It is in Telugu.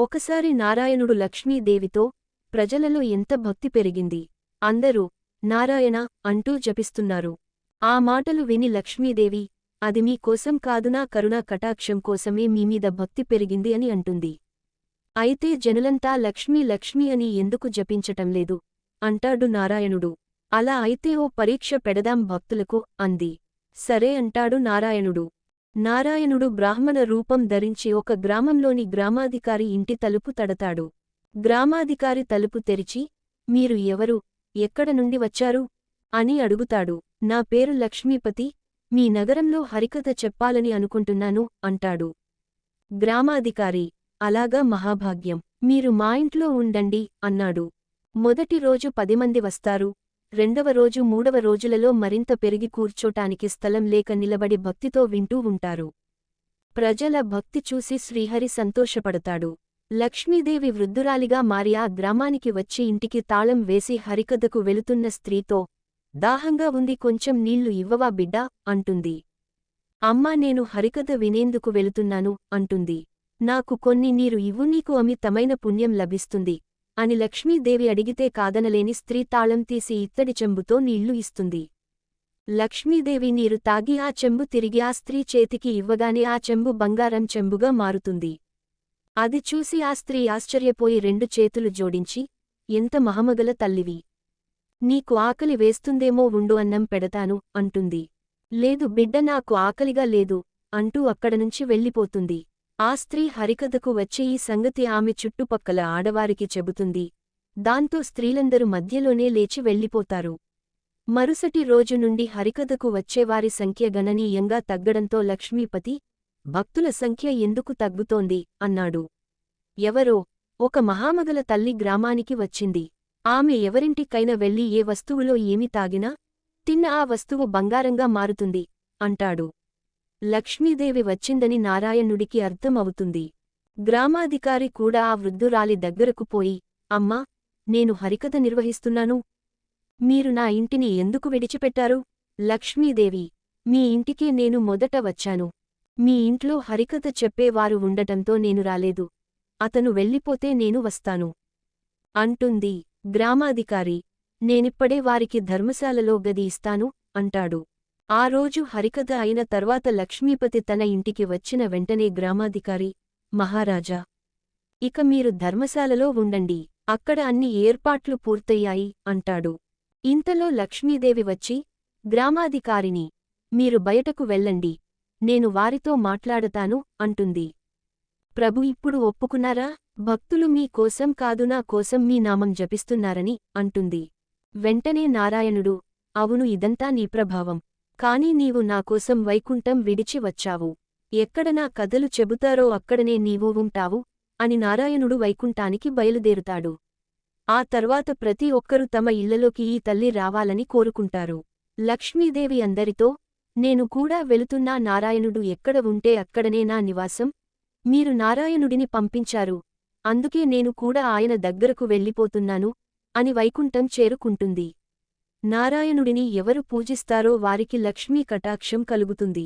ఒకసారి నారాయణుడు లక్ష్మీదేవితో ప్రజలలో ఎంత భక్తి పెరిగింది. అందరూ నారాయణ అంటూ జపిస్తున్నారు. ఆ మాటలు విని లక్ష్మీదేవి అది మీకోసం కాదునా కరుణా కటాక్షం కోసమే మీమీద భక్తి పెరిగింది అని అంటుంది. అయితే జనులంతా లక్ష్మీ లక్ష్మీ అని ఎందుకు జపించటం లేదు? అంటాడు నారాయణుడు. అలా అయితే ఓ పరీక్ష పెడదాం భక్తులకు అంది. సరే అంటాడు నారాయణుడు. నారాయణుడు బ్రాహ్మణ రూపం ధరించి ఒక గ్రామంలోని గ్రామాధికారి ఇంటి తలుపు తడతాడు. గ్రామాధికారి తలుపు తెరిచి మీరు ఎవరు? ఎక్కడ నుండి వచ్చారు అని అడుగుతాడు. నా పేరు లక్ష్మీపతి. మీ నగరంలో హరికథ చెప్పాలని అనుకుంటున్నాను అంటాడు. గ్రామాధికారి అలాగా మహాభాగ్యం. మీరు మా ఇంట్లో ఉండండి అన్నాడు. మొదటి రోజు పది మంది వస్తారు. రెండవ రోజు మూడవ రోజులలో మరింత పెరిగి కూర్చోటానికి స్థలం లేక నిలబడి భక్తితో వింటూ ఉంటారు. ప్రజల భక్తి చూసి శ్రీహరి సంతోషపడతాడు. లక్ష్మీదేవి వృద్ధురాలిగా మారి ఆ గ్రామానికి వచ్చి ఇంటికి తాళం వేసి హరికథకు వెళుతున్న స్త్రీతో దాహంగా ఉంది కొంచెం నీళ్ళు ఇవ్వవా బిడ్డా అంటుంది. అమ్మా నేను హరికథ వినేందుకు వెళుతున్నాను అంటుంది. నాకు కొన్ని నీరు ఇవ్వు నీకు అమితమైన పుణ్యం లభిస్తుంది. అని లక్ష్మీదేవి అడిగితే కాదనలేని స్త్రీ తాళం తీసి ఇత్తడి చెంబుతో నీళ్ళు ఇస్తుంది. లక్ష్మీదేవి నీరు తాగి ఆ చెంబు తిరిగి ఆ స్త్రీ చేతికి ఇవ్వగానే ఆ చెంబు బంగారం చెంబుగా మారుతుంది. అది చూసి ఆ స్త్రీ ఆశ్చర్యపోయి రెండు చేతులు జోడించి ఎంత మహమగల తల్లివి! నీకు ఆకలి వేస్తుందేమో ఉండు అన్నం పెడతాను అంటుంది. లేదు బిడ్డ నాకు ఆకలిగా లేదు అంటూ అక్కడనుంచి వెళ్ళిపోతుంది. ఆ స్త్రీ హరికథకు వచ్చే ఈ సంగతి ఆమె చుట్టుపక్కల ఆడవారికి చెబుతుంది. దాంతో స్త్రీలందరూ మధ్యలోనే లేచి వెళ్ళిపోతారు. మరుసటి రోజు నుండి హరికథకు వచ్చేవారి సంఖ్య గణనీయంగా తగ్గడంతో లక్ష్మీపతి భక్తుల సంఖ్య ఎందుకు తగ్గుతోంది? అన్నాడు. ఎవరో ఒక మహామగల తల్లి గ్రామానికి వచ్చింది. ఆమె ఎవరింటికైనా వెళ్ళి ఏ వస్తువులో ఏమి తాగినా తిన్న ఆ వస్తువు బంగారంగా మారుతుంది అంటాడు. లక్ష్మీదేవి వచ్చిందని నారాయణుడికి అర్థమవుతుంది. గ్రామాధికారి కూడా ఆ వృద్ధురాలి దగ్గరకు పోయి అమ్మా నేను హరికథ నిర్వహిస్తున్నాను. మీరు నా ఇంటిని ఎందుకు విడిచిపెట్టారు? లక్ష్మీదేవి మీ ఇంటికే నేను మొదట వచ్చాను. మీ ఇంట్లో హరికథ చెప్పేవారు ఉండటంతో నేను రాలేదు. అతను వెళ్ళిపోతే నేను వస్తాను అంటుంది గ్రామాధికారి. నేనిప్పుడే వారికి ధర్మశాలలో గది ఇస్తాను అంటాడు. ఆ రోజు హరికథ అయిన తర్వాత లక్ష్మీపతి తన ఇంటికి వచ్చిన వెంటనే గ్రామాధికారి మహారాజా! ఇక మీరు ధర్మశాలలో ఉండండి అక్కడ అన్ని ఏర్పాట్లు పూర్తయ్యాయి అంటాడు. ఇంతలో లక్ష్మీదేవి వచ్చి గ్రామాధికారిని మీరు బయటకు వెళ్ళండి నేను వారితో మాట్లాడతాను అంటుంది. ప్రభు ఇప్పుడు ఒప్పుకున్నారా? భక్తులు మీ కోసం కాదు నా కోసం మీ నామం జపిస్తున్నారని అంటుంది. వెంటనే నారాయణుడు అవును ఇదంతా నీ ప్రభావం. కాని నీవు నాకోసం వైకుంఠం విడిచి వచ్చావు. ఎక్కడ నా కథలు చెబుతారో అక్కడనే నీవు ఉంటావు అని నారాయణుడు వైకుంఠానికి బయలుదేరుతాడు. ఆ తర్వాత ప్రతి ఒక్కరూ తమ ఇళ్ళలోకి ఈ తల్లి రావాలని కోరుకుంటారు. లక్ష్మీదేవి అందరితో నేను కూడా వెళుతున్నా నారాయణుడు ఎక్కడ ఉంటే అక్కడనే నా నివాసం? మీరు నారాయణుడిని పంపించారు. అందుకే నేను కూడా ఆయన దగ్గరకు వెళ్ళిపోతున్నాను అని వైకుంఠం చేరుకుంటుంది. నారాయణుడిని ఎవరు పూజిస్తారో వారికి లక్ష్మీ కటాక్షం కలుగుతుంది.